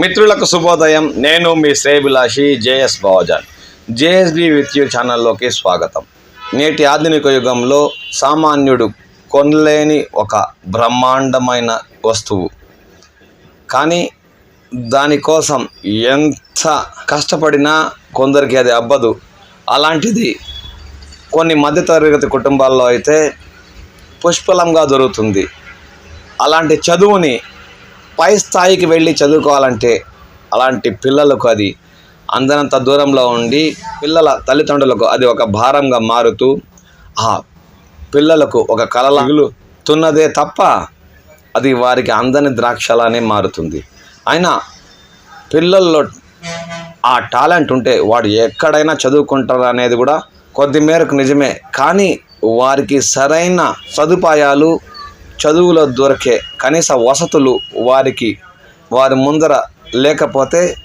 మిత్రులకు శుభోదయం. నేను మీ శ్రేభిలాషి JS Bavajan JSB with you ఛానల్లోకి స్వాగతం. నేటి ఆధునిక యుగంలో సామాన్యుడు కొనలేని ఒక బ్రహ్మాండమైన వస్తువు. కానీ దానికోసం ఎంత కష్టపడినా కొందరికి అది అబ్బదు అలాంటిది కొన్ని మధ్యతరగతి కుటుంబాల్లో అయితే పుష్పలంగా దొరుకుతుంది. అలాంటి చదువుని పై స్థాయికి వెళ్ళి చదువుకోవాలంటే అలాంటి పిల్లలకు అది అందనంత దూరంలో ఉండి పిల్లల తల్లిదండ్రులకు అది ఒక భారంగా మారుతూ ఆ పిల్లలకు ఒక కలల మిగులుతున్నదే తప్ప అది వారికి అందని ద్రాక్షలానే మారుతుంది. అయినా పిల్లల్లో ఆ టాలెంట్ ఉంటే వాడు ఎక్కడైనా చదువుకుంటారు అనేది కూడా కొద్ది మేరకు నిజమే. కానీ వారికి సరైన సదుపాయాలు చదువులో దొరికే కనీస వసతులు వారికి వారి ముందర లేకపోతే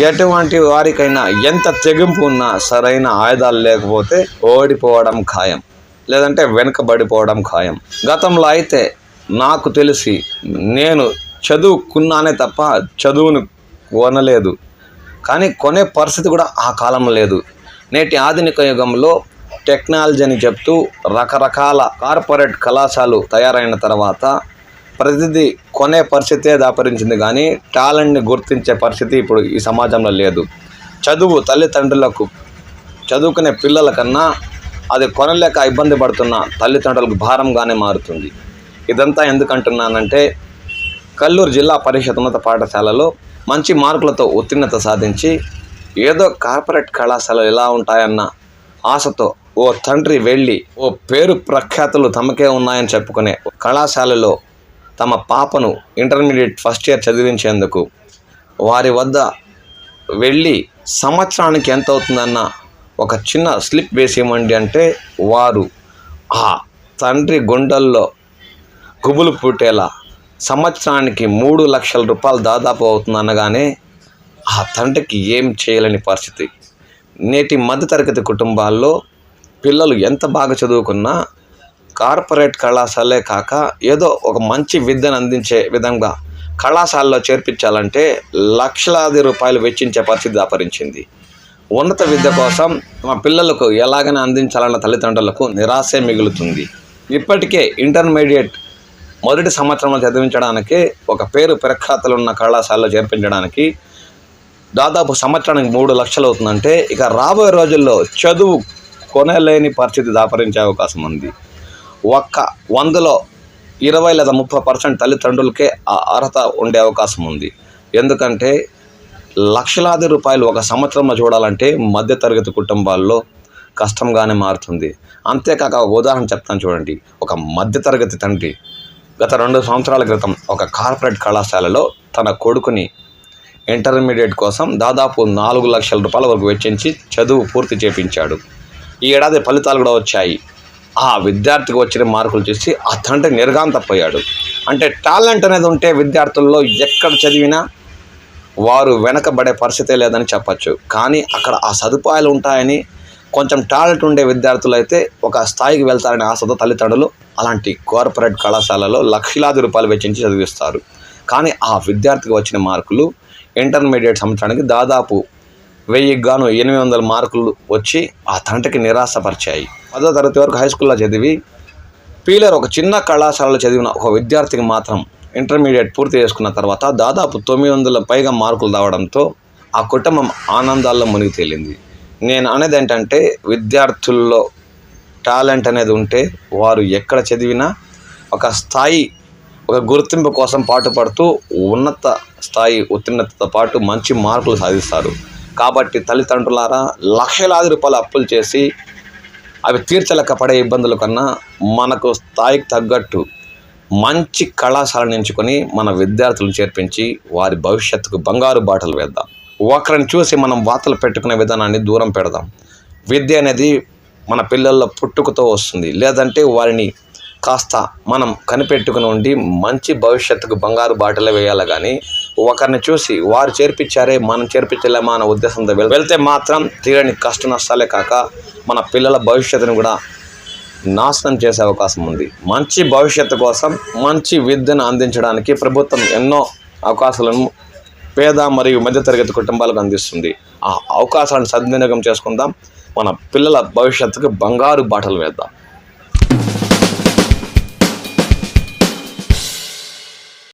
ఎటువంటి వారికైనా ఎంత తెగింపు ఉన్నా సరైన ఆయుధాలు లేకపోతే ఓడిపోవడం ఖాయం. లేదంటే వెనుకబడిపోవడం ఖాయం. గతంలో అయితే నాకు తెలిసి నేను చదువుకున్నానే తప్ప చదువును కొనలేదు. కానీ కొనే పరిస్థితి కూడా ఆ కాలం లేదు. నేటి ఆధునిక యుగంలో టెక్నాలజీ అని చెప్తూ రకరకాల కార్పొరేట్ కళాశాలు తయారైన తర్వాత ప్రతిదీ కొనే పరిస్థితే దాపరించింది కానీ టాలెంట్ని గుర్తించే పరిస్థితి ఇప్పుడు ఈ సమాజంలో లేదు. చదువు తల్లిదండ్రులకు చదువుకునే పిల్లల కన్నా అది కొనలేక ఇబ్బంది పడుతున్న తల్లిదండ్రులకు భారంగానే మారుతుంది. ఇదంతా ఎందుకంటున్నానంటే కల్లూరు జిల్లా పరిషత్ ఉన్నత పాఠశాలలో మంచి మార్కులతో ఉత్తీర్ణత సాధించి ఏదో కార్పొరేట్ కళాశాలలు ఎలా ఉంటాయన్న ఆశతో ఓ తండ్రి వెళ్ళి ఓ పేరు ప్రఖ్యాతులు తమకే ఉన్నాయని చెప్పుకునే కళాశాలలో తమ పాపను ఇంటర్మీడియట్ ఫస్ట్ ఇయర్ చదివించేందుకు వారి వద్ద వెళ్ళి సంవత్సరానికి ఎంత అవుతుందన్న ఒక చిన్న స్లిప్ వేసి అంటే వారు ఆ తండ్రి గుండెల్లో గుబులు పుట్టేలా సంవత్సరానికి మూడు లక్షల రూపాయలు దాదాపు అవుతుంది అనగానే ఆ తండ్రికి ఏం చేయలేని పరిస్థితి. నేటి మధ్యతరగతి కుటుంబాల్లో పిల్లలు ఎంత బాగా చదువుకున్నా కార్పొరేట్ కళాశాలే కాక ఏదో ఒక మంచి విద్యను అందించే విధంగా కళాశాలలో చేర్పించాలంటే లక్షలాది రూపాయలు వెచ్చించే పరిస్థితి దాపరించింది. ఉన్నత విద్య కోసం మా పిల్లలకు ఎలాగైనా అందించాలన్న తల్లిదండ్రులకు నిరాశే మిగులుతుంది. ఇప్పటికే ఇంటర్మీడియట్ మొదటి సంవత్సరంలో చదివించడానికి ఒక పేరు ప్రఖ్యాతలు ఉన్న కళాశాలలో చేర్పించడానికి దాదాపు సంవత్సరానికి మూడు లక్షలు అవుతుందంటే ఇక రాబోయే రోజుల్లో చదువు కొనలేని పరిస్థితి దాపరించే అవకాశం ఉంది. ఒక్క వందలో ఇరవై లేదా ముప్పై పర్సెంట్ తల్లిదండ్రులకే ఆ అర్హత ఉండే అవకాశం ఉంది. ఎందుకంటే లక్షలాది రూపాయలు ఒక సంవత్సరంలో చూడాలంటే మధ్యతరగతి కుటుంబాల్లో కష్టంగానే మారుతుంది. అంతేకాక ఒక ఉదాహరణ చెప్తాను చూడండి. ఒక మధ్యతరగతి తండ్రి గత రెండు సంవత్సరాల క్రితం ఒక కార్పొరేట్ కళాశాలలో తన కొడుకుని ఇంటర్మీడియట్ కోసం దాదాపు నాలుగు లక్షల రూపాయల వరకు వెచ్చించి చదువు పూర్తి చేపించాడు. ఈ ఏడాది ఫలితాలు కూడా వచ్చాయి. ఆ విద్యార్థికి వచ్చిన మార్కులు చూసి ఆ తండ్రి నిర్గాంతపోయాడు అంటే టాలెంట్ అనేది ఉంటే విద్యార్థుల్లో ఎక్కడ చదివినా వారు వెనకబడే పరిస్థితే లేదని చెప్పచ్చు. కానీ అక్కడ ఆ సదుపాయాలు ఉంటాయని కొంచెం టాలెంట్ ఉండే విద్యార్థులు అయితే ఒక స్థాయికి వెళ్తారనే ఆశతో తల్లిదండ్రులు అలాంటి కార్పొరేట్ కళాశాలలో లక్షలాది రూపాయలు వెచ్చించి చదివిస్తారు. కానీ ఆ విద్యార్థికి వచ్చిన మార్కులు ఇంటర్మీడియట్ సంవత్సరానికి దాదాపు వెయ్యికి గాను ఎనిమిది వందల మార్కులు వచ్చి ఆ తండ్రికి నిరాశపరిచాయి. పదో తరగతి వరకు హై స్కూల్లో చదివి పీలర్ ఒక చిన్న కళాశాలలో చదివిన ఒక విద్యార్థికి మాత్రం ఇంటర్మీడియట్ పూర్తి చేసుకున్న తర్వాత దాదాపు తొమ్మిది వందల పైగా మార్కులు రావడంతో ఆ కుటుంబం ఆనందాల్లో మునిగి తేలింది. నేను అనేది ఏంటంటే విద్యార్థుల్లో టాలెంట్ అనేది ఉంటే వారు ఎక్కడ చదివినా ఒక స్థాయి ఒక గుర్తింపు కోసం పాటుపడుతూ ఉన్నత స్థాయి ఉత్తీర్ణతతో పాటు మంచి మార్కులు సాధిస్తారు. కాబట్టి తల్లిదండ్రులారా లక్షలాది రూపాయలు అప్పులు చేసి అవి తీర్చలేక పడే ఇబ్బందుల కన్నా మనకు స్థాయికి తగ్గట్టు మంచి కళాశాలను ఎంచుకొని మన విద్యార్థులను చేర్పించి వారి భవిష్యత్తుకు బంగారు బాటలు వేద్దాం. ఒకరిని చూసి మనం వార్తలు పెట్టుకునే విధానాన్ని దూరం పెడదాం. విద్య అనేది మన పిల్లల్లో పుట్టుకతో వస్తుంది. లేదంటే వారిని కాస్త మనం కనిపెట్టుకుని ఉండి మంచి భవిష్యత్తుకు బంగారు బాటలే వేయాలి కానీ ఒకరిని చూసి వారు చేర్పించారే మనం చేర్పించలేమా అన్న ఉద్దేశంతో వెళ్తే మాత్రం తీరని కష్ట నష్టాలే కాక మన పిల్లల భవిష్యత్తును కూడా నాశనం చేసే అవకాశం ఉంది. మంచి భవిష్యత్తు కోసం మంచి విద్యను అందించడానికి ప్రభుత్వం ఎన్నో అవకాశాలను పేద మరియు మధ్యతరగతి కుటుంబాలకు అందిస్తుంది. ఆ అవకాశాలను సద్వినియోగం చేసుకుందాం. మన పిల్లల భవిష్యత్తుకు బంగారు బాటలు వేద్దాం.